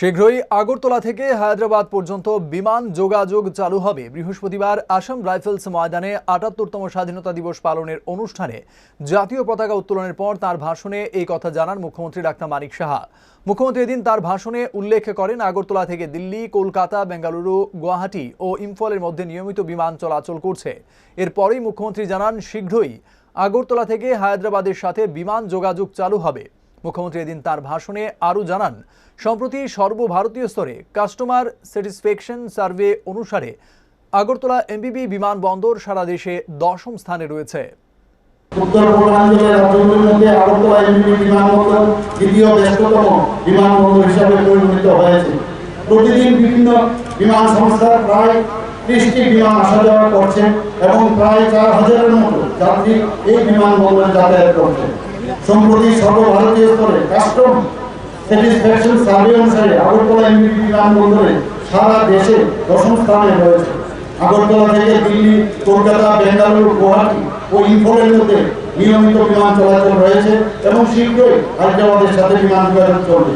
শীঘ্রই আগরতলা থেকে হায়দ্রাবাদ পর্যন্ত বিমান যোগাযোগ চালু হবে। বৃহস্পতিবার আসাম রাইফেলস ময়দানে আটাত্তরতম স্বাধীনতা দিবস পালনের অনুষ্ঠানে জাতীয় পতাকা উত্তোলনের পর তার ভাষণে এই কথা জানান মুখ্যমন্ত্রী ডাক্তার মানিক সাহা। মুখ্যমন্ত্রী এদিন তার ভাষণে উল্লেখ করেন, আগরতলা থেকে দিল্লি, কলকাতা, বেঙ্গালুরু, গুয়াহাটি ও ইম্ফলের মধ্যে নিয়মিত বিমান চলাচল করছে। এরপরেই মুখ্যমন্ত্রী জানান, শীঘ্রই আগরতলা থেকে হায়দ্রাবাদের সাথে বিমান যোগাযোগ চালু হবে। মুখ্যমন্ত্রী এদিন তার ভাষণে আরও জানান, সম্প্রতি সর্বভারতীয় স্তরে কাস্টমার স্যাটিসফ্যাকশন সার্ভে অনুসারে আগরতলা এমবিবি বিমানবন্দর সারা দেশে দশম স্থানে রয়েছে। উত্তর পূর্বাঞ্চলের রাজ্যগুলির মধ্যে আগরতলা এমবি বিমানবন্দর দ্বিতীয় ব্যস্ততম বিমানবন্দর হিসাবে পরিগণিত হয়েছে। প্রতিদিন বিভিন্ন বিমান সংস্থা প্রায় ত্রিশটি বিমান আসা যাওয়া করছে এবং প্রায় চার হাজারের মতো যাত্রী এই বিমানবন্দরে যাতায়াত করছে। সম্প্রতি সর্বভারতীয় স্তরে কাস্টম স্যাটিসফ্যাকশন সার্ভে অনুসারে আগরতলা এমবি বিমানবন্দরে সারা দেশে দশম স্থানে রয়েছে। আগরতলা থেকে দিল্লি, কলকাতা, বেঙ্গালুরু, গুয়াহাটি ও ইম্ফলের মধ্যে নিয়মিত বিমান চলাচল রয়েছে এবং শীঘ্রই হায়দ্রাবাদের সাথে বিমান যোগাযোগ চলবে।